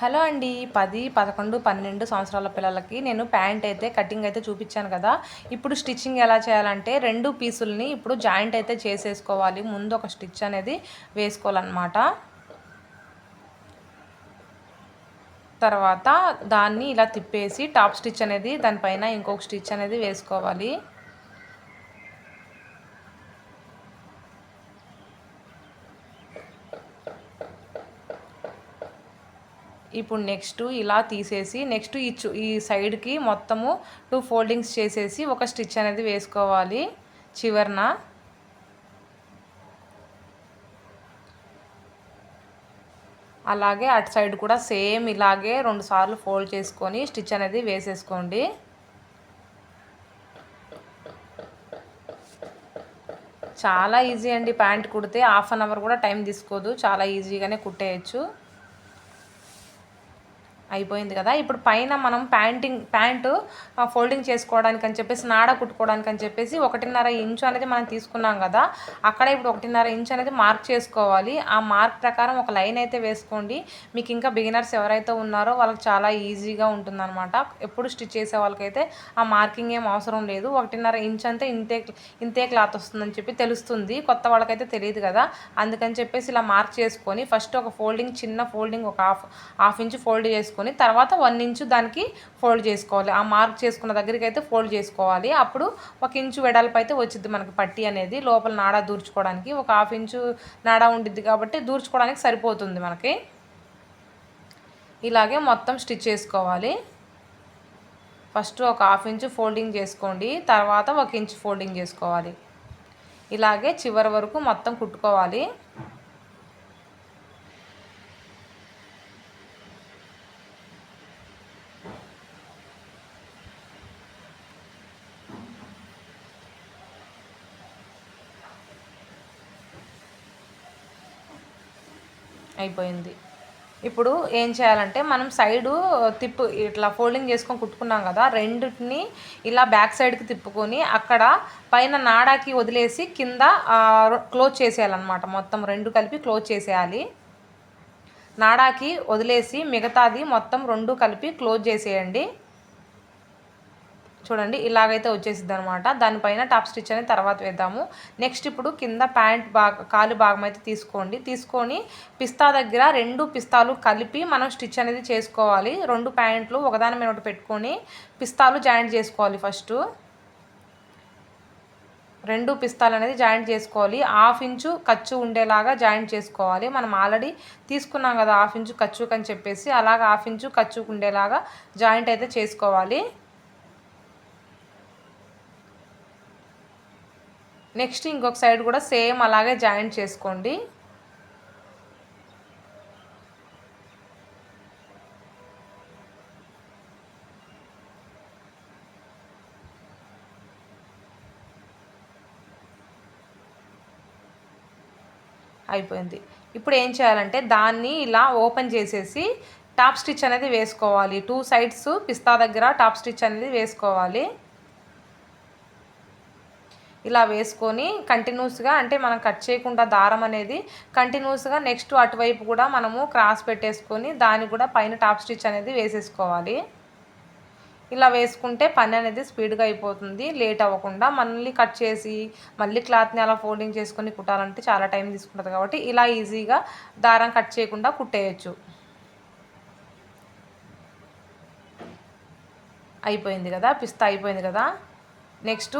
Hello అండి. పది పదకొండు పన్నెండు సంవత్సరాల పిల్లలకి నేను ప్యాంట్ అయితే కటింగ్ అయితే చూపించాను కదా. ఇప్పుడు స్టిచ్చింగ్ ఎలా చేయాలంటే రెండు పీసుల్ని ఇప్పుడు జాయింట్ అయితే చేసేసుకోవాలి. ముందు ఒక స్టిచ్ అనేది వేసుకోవాలన్నమాట. తర్వాత దాన్ని ఇలా తిప్పేసి టాప్ స్టిచ్ అనేది దానిపైన ఇంకొక స్టిచ్ అనేది వేసుకోవాలి. ఇప్పుడు నెక్స్ట్ ఇలా తీసేసి నెక్స్ట్ ఈ ఈ సైడ్కి మొత్తము టూ ఫోల్డింగ్స్ చేసేసి ఒక స్టిచ్ అనేది వేసుకోవాలి చివరన. అలాగే అటు సైడ్ కూడా సేమ్ ఇలాగే రెండు సార్లు ఫోల్డ్ చేసుకొని స్టిచ్ అనేది వేసేసుకోండి. చాలా ఈజీ అండి ప్యాంట్ కుడితే హాఫ్ అన్ అవర్ కూడా టైం తీసుకోదు చాలా ఈజీగానే కుట్టేయచ్చు. అయిపోయింది కదా. ఇప్పుడు పైన మనం ప్యాంటింగ్ ప్యాంటు ఫోల్డింగ్ చేసుకోవడానికి అని చెప్పేసి నాడ కుట్టుకోవడానికి అని చెప్పేసి ఒకటిన్నర ఇంచు అనేది మనం తీసుకున్నాం కదా. అక్కడ ఇప్పుడు ఒకటిన్నర ఇంచు అనేది మార్క్ చేసుకోవాలి. ఆ మార్క్ ప్రకారం ఒక లైన్ అయితే వేసుకోండి. మీకు ఇంకా బిగినర్స్ ఎవరైతే ఉన్నారో వాళ్ళకి చాలా ఈజీగా ఉంటుందన్నమాట. ఎప్పుడు స్టిచ్ చేసే వాళ్ళకైతే ఆ మార్కింగ్ ఏం అవసరం లేదు. ఒకటిన్నర ఇంచ్ అంతే ఇంతే ఇంతే క్లాత్ వస్తుందని చెప్పి తెలుస్తుంది. కొత్త వాళ్ళకైతే తెలియదు కదా. అందుకని చెప్పేసి ఇలా మార్క్ చేసుకొని ఫస్ట్ ఒక ఫోల్డింగ్ చిన్న ఫోల్డింగ్ ఒక హాఫ్ హాఫ్ ఇంచ్ ఫోల్డ్ చేసుకొని చేసుకొని తర్వాత వన్ ఇంచు దానికి ఫోల్డ్ చేసుకోవాలి. ఆ మార్క్ చేసుకున్న దగ్గరికి అయితే ఫోల్డ్ చేసుకోవాలి. అప్పుడు ఒక ఇంచు వెడల్పు అయితే వచ్చింది మనకి పట్టి అనేది. లోపల నాడా దూర్చుకోవడానికి ఒక హాఫ్ ఇంచు నాడా ఉండిద్ది కాబట్టి దూర్చుకోవడానికి సరిపోతుంది మనకి. ఇలాగే మొత్తం స్టిచ్ చేసుకోవాలి. ఫస్ట్ ఒక హాఫ్ ఇంచు ఫోల్డింగ్ చేసుకోండి. తర్వాత ఒక ఇంచు ఫోల్డింగ్ చేసుకోవాలి. ఇలాగే చివరి వరకు మొత్తం కుట్టుకోవాలి. అయిపోయింది. ఇప్పుడు ఏం చేయాలంటే మనం సైడు తిప్పు ఇట్లా ఫోల్డింగ్ చేసుకొని కుట్టుకున్నాం కదా రెండింటిని ఇలా బ్యాక్ సైడ్కి తిప్పుకొని అక్కడ పైన నాడాకి వదిలేసి కింద క్లోజ్ చేసేయాలన్నమాట. మొత్తం రెండు కలిపి క్లోజ్ చేసేయాలి. నాడాకి వదిలేసి మిగతాది మొత్తం రెండు కలిపి క్లోజ్ చేసేయండి. చూడండి ఇలాగైతే వచ్చేసింది అనమాట దానిపైన టాప్ స్టిచ్ అనేది తర్వాత వేద్దాము. నెక్స్ట్ ఇప్పుడు కింద ప్యాంట్ బాగా కాలు భాగం అయితే తీసుకోండి. తీసుకొని పిస్తా దగ్గర రెండు పిస్తాలు కలిపి మనం స్టిచ్ అనేది చేసుకోవాలి. రెండు ప్యాంట్లు ఒకదాని మీద ఒకటి పెట్టుకొని పిస్తాలు జాయింట్ చేసుకోవాలి ఫస్ట్. రెండు పిస్తాలు అనేది జాయింట్ చేసుకోవాలి. హాఫ్ ఇంచు ఖర్చు ఉండేలాగా జాయింట్ చేసుకోవాలి. మనం ఆల్రెడీ తీసుకున్నాం కదా హాఫ్ ఇంచు ఖర్చుకు అని చెప్పేసి అలాగ హాఫ్ ఇంచు ఖర్చు ఉండేలాగా జాయింట్ అయితే చేసుకోవాలి. నెక్స్ట్ ఇంకొక సైడ్ కూడా సేమ్ అలాగే జాయింట్ చేసుకోండి. అయిపోయింది. ఇప్పుడు ఏం చేయాలంటే దాన్ని ఇలా ఓపెన్ చేసేసి టాప్ స్టిచ్ అనేది వేసుకోవాలి. టూ సైడ్స్ పిస్తా దగ్గర టాప్ స్టిచ్ అనేది వేసుకోవాలి. ఇలా వేసుకొని కంటిన్యూస్గా అంటే మనం కట్ చేయకుండా దారం అనేది కంటిన్యూస్గా నెక్స్ట్ అటువైపు కూడా మనము క్రాస్ పెట్టేసుకొని దాన్ని కూడా పైన టాప్ స్టిచ్ అనేది వేసేసుకోవాలి. ఇలా వేసుకుంటే పని అనేది స్పీడ్గా అయిపోతుంది లేట్ అవ్వకుండా మళ్ళీ కట్ చేసి మళ్ళీ క్లాత్ని అలా ఫోల్డింగ్ చేసుకొని కుట్టాలంటే చాలా టైం తీసుకుంటుంది కాబట్టి ఇలా ఈజీగా దారం కట్ చేయకుండా కుట్టేయచ్చు. అయిపోయింది కదా? పిస్తా అయిపోయింది కదా? నెక్స్ట్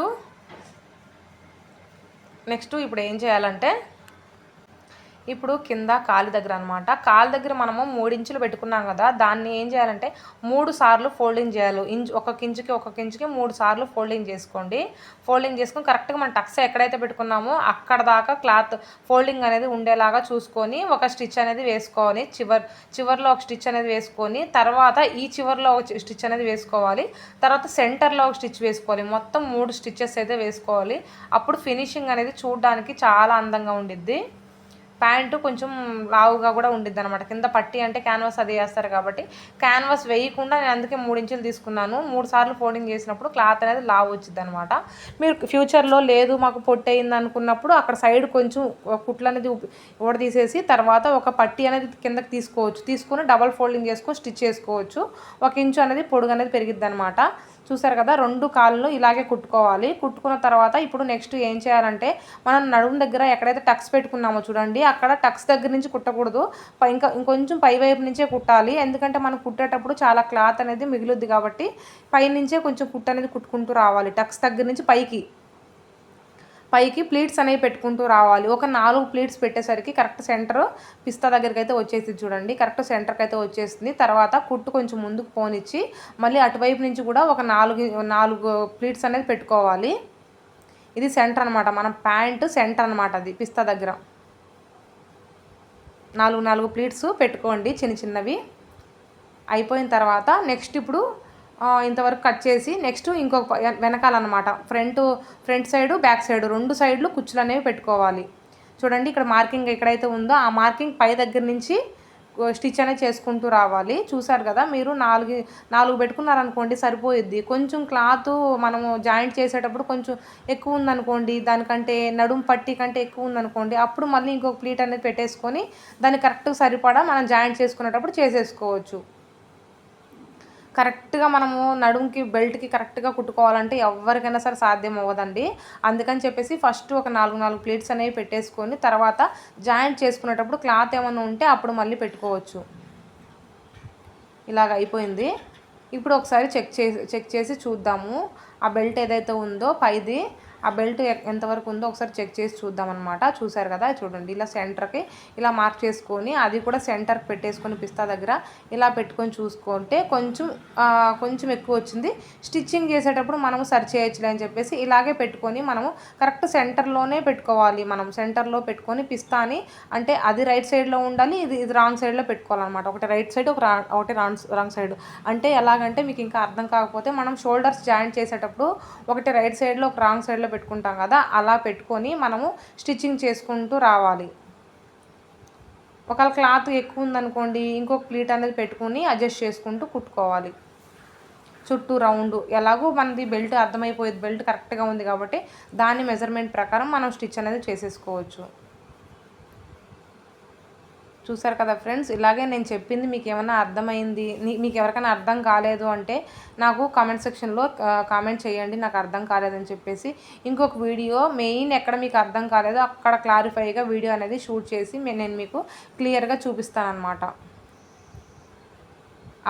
నెక్స్ట్ ఇప్పుడు ఏం చేయాలంటే ఇప్పుడు కింద కాలు దగ్గర అనమాట కాలు దగ్గర మనము మూడు ఇంచులు పెట్టుకున్నాం కదా దాన్ని ఏం చేయాలంటే మూడు సార్లు ఫోల్డింగ్ చేయాలి. ఇంచు ఒక ఇంచుకి ఒక ఇంచుకి మూడు సార్లు ఫోల్డింగ్ చేసుకోండి. ఫోల్డింగ్ చేసుకొని కరెక్ట్గా మనం టక్స్ ఎక్కడైతే పెట్టుకున్నామో అక్కడ దాకా క్లాత్ ఫోల్డింగ్ అనేది ఉండేలాగా చూసుకొని ఒక స్టిచ్ అనేది వేసుకోవాలి. చివర్ చివరిలో ఒక స్టిచ్ అనేది వేసుకొని తర్వాత ఈ చివరిలో ఒక స్టిచ్ అనేది వేసుకోవాలి. తర్వాత సెంటర్లో ఒక స్టిచ్ వేసుకోవాలి. మొత్తం మూడు స్టిచ్చెస్ అయితే వేసుకోవాలి. అప్పుడు ఫినిషింగ్ అనేది చూడడానికి చాలా అందంగా ఉండిద్ది. ప్యాంటు కొంచెం లావుగా కూడా ఉండిద్ది అనమాట కింద పట్టి అంటే క్యాన్వాస్ అది వేస్తారు కాబట్టి క్యాన్వాస్ వేయకుండా నేను అందుకే మూడు ఇంచులు తీసుకున్నాను. మూడు సార్లు ఫోల్డింగ్ చేసినప్పుడు క్లాత్ అనేది లావు వచ్చింది అనమాట మీరు ఫ్యూచర్లో లేదు మాకు పొట్టి అయింది అనుకున్నప్పుడు అక్కడ సైడ్ కొంచెం కుట్లు అనేది ఊడ తీసేసి తర్వాత ఒక పట్టి అనేది కిందకి తీసుకోవచ్చు. తీసుకుని డబల్ ఫోల్డింగ్ చేసుకొని స్టిచ్ చేసుకోవచ్చు. ఒక ఇంచు అనేది పొడుగు అనేది పెరిగిద్ది అనమాట చూసారు కదా రెండు కాళ్ళు ఇలాగే కుట్టుకోవాలి. కుట్టుకున్న తర్వాత ఇప్పుడు నెక్స్ట్ ఏం చేయాలంటే మనం నడుము దగ్గర ఎక్కడైతే టక్స్ పెట్టుకున్నామో చూడండి అక్కడ టక్స్ దగ్గర నుంచి కుట్టకూడదు. ఇంకా ఇంకొంచెం పై వైపు నుంచే కుట్టాలి. ఎందుకంటే మనం కుట్టేటప్పుడు చాలా క్లాత్ అనేది మిగులుద్ది కాబట్టి పైనుంచే కొంచెం కుట్టు అనేది కుట్టుకుంటూ రావాలి. టక్స్ దగ్గర నుంచి పైకి. పైకి ప్లీట్స్ అనేవి పెట్టుకుంటూ రావాలి. ఒక నాలుగు ప్లీట్స్ పెట్టేసరికి కరెక్ట్ సెంటర్ పిస్తా దగ్గరికి అయితే వచ్చేసింది చూడండి. కరెక్ట్ సెంటర్కి అయితే వచ్చేసింది. తర్వాత కుట్టు కొంచెం ముందుకు పోనిచ్చి మళ్ళీ అటువైపు నుంచి కూడా ఒక నాలుగు నాలుగు ప్లీట్స్ అనేది పెట్టుకోవాలి. ఇది సెంటర్ అనమాట మన ప్యాంట్ సెంటర్ అనమాట అది పిస్తా దగ్గర. నాలుగు నాలుగు ప్లీట్స్ పెట్టుకోండి చిన్న చిన్నవి. అయిపోయిన తర్వాత నెక్స్ట్ ఇప్పుడు ఇంతవరకు కట్ చేసి నెక్స్ట్ ఇంకొక వెనకాలన్నమాట. Front front side back side రెండు సైడ్లు కుచ్చులు అనేవి పెట్టుకోవాలి. చూడండి ఇక్కడ మార్కింగ్ ఎక్కడైతే ఉందో ఆ మార్కింగ్ పై దగ్గర నుంచి స్టిచ్ అనేది చేసుకుంటూ రావాలి. చూసారు కదా మీరు నాలుగు నాలుగు పెట్టుకున్నారనుకోండి సరిపోయిద్ది. కొంచెం క్లాత్ మనము జాయింట్ చేసేటప్పుడు కొంచెం ఎక్కువ ఉందనుకోండి దానికంటే నడుము పట్టి కంటే ఎక్కువ ఉందనుకోండి అప్పుడు మళ్ళీ ఇంకొక ప్లీట్ అనేది పెట్టేసుకొని దాన్ని కరెక్ట్గా సరిపడా మనం జాయింట్ చేసుకునేటప్పుడు చేసేసుకోవచ్చు. కరెక్ట్గా మనము నడుముకి బెల్ట్కి కరెక్ట్గా కుట్టుకోవాలంటే ఎవరికైనా సరే సాధ్యం అవ్వదండి. అందుకని చెప్పేసి ఫస్ట్ ఒక నాలుగు నాలుగు ప్లేట్స్ అనేవి పెట్టేసుకొని తర్వాత జాయింట్ చేసుకునేటప్పుడు క్లాత్ ఏమైనా ఉంటే అప్పుడు మళ్ళీ పెట్టుకోవచ్చు. ఇలాగ అయిపోయింది. ఇప్పుడు ఒకసారి చెక్ చేసి చెక్ చేసి చూద్దాము. ఆ బెల్ట్ ఏదైతే ఉందో పైది ఆ బెల్ట్ ఎంతవరకు ఉందో ఒకసారి చెక్ చేసి చూద్దాం అనమాట చూసారు కదా చూడండి. ఇలా సెంటర్కి ఇలా మార్క్ చేసుకొని అది కూడా సెంటర్కి పెట్టేసుకొని పిస్తా దగ్గర ఇలా పెట్టుకొని చూసుకుంటే కొంచెం కొంచెం ఎక్కువ వచ్చింది. స్టిచ్చింగ్ చేసేటప్పుడు మనము సర్చ్ చేయొచ్చులే అని చెప్పేసి ఇలాగే పెట్టుకొని మనము కరెక్ట్ సెంటర్లోనే పెట్టుకోవాలి. మనం సెంటర్లో పెట్టుకొని పిస్తాని అంటే అది రైట్ సైడ్లో ఉండాలి ఇది ఇది రాంగ్ సైడ్లో పెట్టుకోవాలన్నమాట. ఒకటి రైట్ సైడ్ ఒక ఒకటి రాంగ్ రాంగ్ సైడ్. అంటే ఎలాగంటే మీకు ఇంకా అర్థం కాకపోతే మనం షోల్డర్స్ జాయింట్ చేసేటప్పుడు ఒకటి రైట్ సైడ్లో ఒక రాంగ్ సైడ్లో సైడ్లో పెట్టుకుంటాం కదా అలా పెట్టుకొని మనము స్టిచ్చింగ్ చేసుకుంటూ రావాలి. ఒకవేళ క్లాత్ ఎక్కువ ఉందనుకోండి ఇంకొక ప్లీట్ అనేది పెట్టుకొని అడ్జస్ట్ చేసుకుంటూ కుట్టుకోవాలి. చుట్టూ రౌండ్ ఎలాగో మనది బెల్ట్ అర్థమైపోయేది బెల్ట్ కరెక్ట్గా ఉంది కాబట్టి దాని మెజర్మెంట్ ప్రకారం మనం స్టిచ్ అనేది చేసేసుకోవచ్చు. చూసారు కదా ఫ్రెండ్స్? ఇలాగే నేను చెప్పింది మీకు ఏమైనా అర్థమైంది? మీకు ఎవరికైనా అర్థం కాలేదు అంటే నాకు కామెంట్ సెక్షన్లో కామెంట్ చేయండి నాకు అర్థం కాలేదని చెప్పేసి. ఇంకొక వీడియో మెయిన్ ఎక్కడ మీకు అర్థం కాలేదో అక్కడ క్లారిఫైగా వీడియో అనేది షూట్ చేసి నేను మీకు క్లియర్గా చూపిస్తానమాట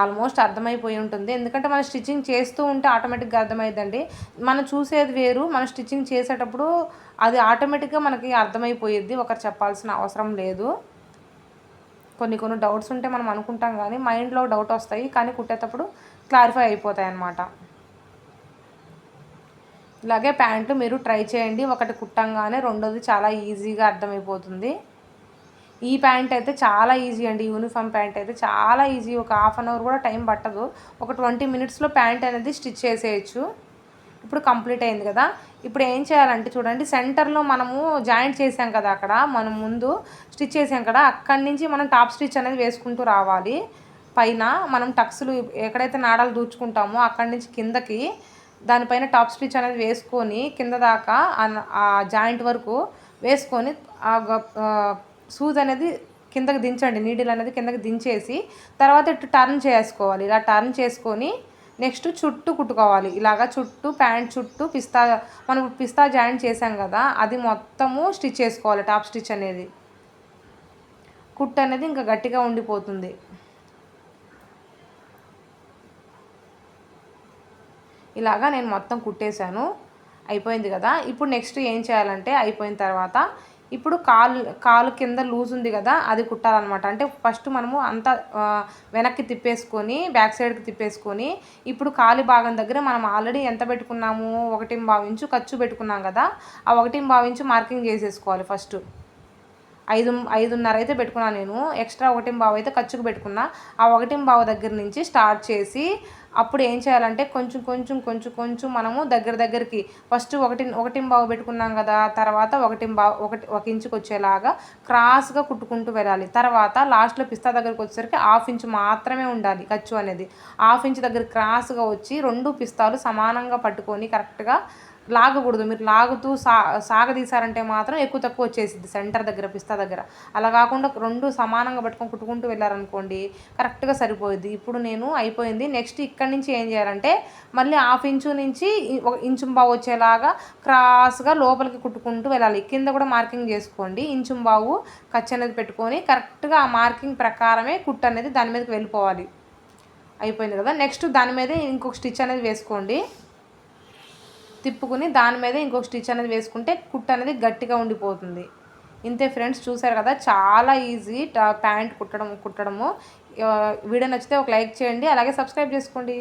ఆల్మోస్ట్ అర్థమైపోయి ఉంటుంది. ఎందుకంటే మనం స్టిచ్చింగ్ చేస్తూ ఉంటే ఆటోమేటిక్గా అర్థమైందండి మనం చూసేది వేరు మనం స్టిచ్చింగ్ చేసేటప్పుడు అది ఆటోమేటిక్గా మనకి అర్థమైపోయేది ఒకరు చెప్పాల్సిన అవసరం లేదు. కొన్ని కొన్ని డౌట్స్ ఉంటే మనం అనుకుంటాం కానీ మైండ్లో డౌట్ వస్తాయి కానీ కుట్టేటప్పుడు క్లారిఫై అయిపోతాయి అన్నమాట. ఇలాగే ప్యాంటు మీరు ట్రై చేయండి. ఒకటి కుట్టంగానే రెండోది చాలా ఈజీగా అర్థమైపోతుంది. ఈ ప్యాంట్ అయితే చాలా ఈజీ అండి. యూనిఫామ్ ప్యాంట్ అయితే చాలా ఈజీ. ఒక హాఫ్ అన్ అవర్ కూడా టైం పట్టదు. ఒక ట్వంటీ మినిట్స్లో ప్యాంట్ అనేది స్టిచ్ చేసేయచ్చు. ఇప్పుడు కంప్లీట్ అయింది కదా. ఇప్పుడు ఏం చేయాలంటే చూడండి సెంటర్లో మనము జాయింట్ చేసాం కదా అక్కడ మనం ముందు స్టిచ్ చేసాం కదా అక్కడి నుంచి మనం టాప్ స్టిచ్ అనేది వేసుకుంటూ రావాలి. పైన మనం టక్స్లు ఎక్కడైతే నాడాలు దూచుకుంటామో అక్కడి నుంచి కిందకి దానిపైన టాప్ స్టిచ్ అనేది వేసుకొని కింద దాకా ఆ జాయింట్ వరకు వేసుకొని ఆ సూజ్ అనేది కిందకి దించండి నీడిల్ అనేది కిందకి దించేసి తర్వాత ఇటు టర్న్ చేసుకోవాలి. ఇలా టర్న్ చేసుకొని నెక్స్ట్ చుట్టూ కుట్టుకోవాలి. ఇలాగా చుట్టూ ప్యాంట్ చుట్టూ పిస్తా మనం పిస్తా జాయింట్ చేసాం కదా అది మొత్తము స్టిచ్ చేసుకోవాలి టాప్ స్టిచ్ అనేది. కుట్టు అనేది ఇంకా గట్టిగా ఉండిపోతుంది. ఇలాగా నేను మొత్తం కుట్టేశాను. అయిపోయింది కదా. ఇప్పుడు నెక్స్ట్ ఏం చేయాలంటే అయిపోయిన తర్వాత ఇప్పుడు కాలు కాలు కింద లూజ్ ఉంది కదా అది కుట్టాలన్నమాట. అంటే ఫస్ట్ మనము అంతా వెనక్కి తిప్పేసుకొని బ్యాక్ సైడ్కి తిప్పేసుకొని ఇప్పుడు కాలి భాగం దగ్గర మనం ఆల్రెడీ ఎంత పెట్టుకున్నాము? ఒకటి భావించు ఖర్చు పెట్టుకున్నాం కదా ఆ ఒకటి భావించు మార్కింగ్ చేసేసుకోవాలి ఫస్ట్. ఐదు ఐదున్నర అయితే పెట్టుకున్నాను నేను. ఎక్స్ట్రా ఒకటి బావ అయితే ఖర్చుకు పెట్టుకున్నా. ఆ ఒకటి బావ దగ్గర నుంచి స్టార్ట్ చేసి అప్పుడు ఏం చేయాలంటే కొంచెం కొంచెం కొంచెం కొంచెం మనము దగ్గర దగ్గరికి ఫస్ట్ ఒకటి ఒకటి బావు పెట్టుకున్నాం కదా తర్వాత ఒకటి బావు ఒకటి ఒక ఇంచుకి వచ్చేలాగా క్రాస్గా కుట్టుకుంటూ వెళ్ళాలి. తర్వాత లాస్ట్లో పిస్తా దగ్గరికి వచ్చేసరికి హాఫ్ ఇంచ్ మాత్రమే ఉండాలి ఖర్చు అనేది. హాఫ్ ఇంచ్ దగ్గర క్రాస్గా వచ్చి రెండు పిస్తాలు సమానంగా పట్టుకొని కరెక్ట్గా లాగకూడదు. మీరు లాగుతూ సా సాగదీశారంటే మాత్రం ఎక్కువ తక్కువ వచ్చేసింది సెంటర్ దగ్గర పిస్తా దగ్గర. అలా కాకుండా రెండు సమానంగా పట్టుకొని కుట్టుకుంటూ వెళ్ళారనుకోండి కరెక్ట్గా సరిపోయింది ఇప్పుడు నేను అయిపోయింది. నెక్స్ట్ ఇక్కడి నుంచి ఏం చేయాలంటే మళ్ళీ హాఫ్ ఇంచు నుంచి ఒక ఇంచు బావు వచ్చేలాగా క్రాస్గా లోపలికి కుట్టుకుంటూ వెళ్ళాలి. కింద కూడా మార్కింగ్ చేసుకోండి. ఇంచు బావు ఖర్చు అనేది పెట్టుకొని కరెక్ట్గా ఆ మార్కింగ్ ప్రకారమే కుట్టు అనేది దాని మీదకి వెళ్ళిపోవాలి. అయిపోయింది కదా. నెక్స్ట్ దాని మీదే ఇంకొక స్టిచ్ అనేది వేసుకోండి. తిప్పుకుని దాని మీద ఇంకొక స్టిచ్ అనేది వేసుకుంటే కుట్టు అనేది గట్టిగా ఉండిపోతుంది. ఇంతే ఫ్రెండ్స్ చూసారు కదా? చాలా ఈజీ ప్యాంట్ కుట్టడం కుట్టడము. వీడియో నచ్చితే ఒక లైక్ చేయండి. అలాగే సబ్స్క్రైబ్ చేసుకోండి.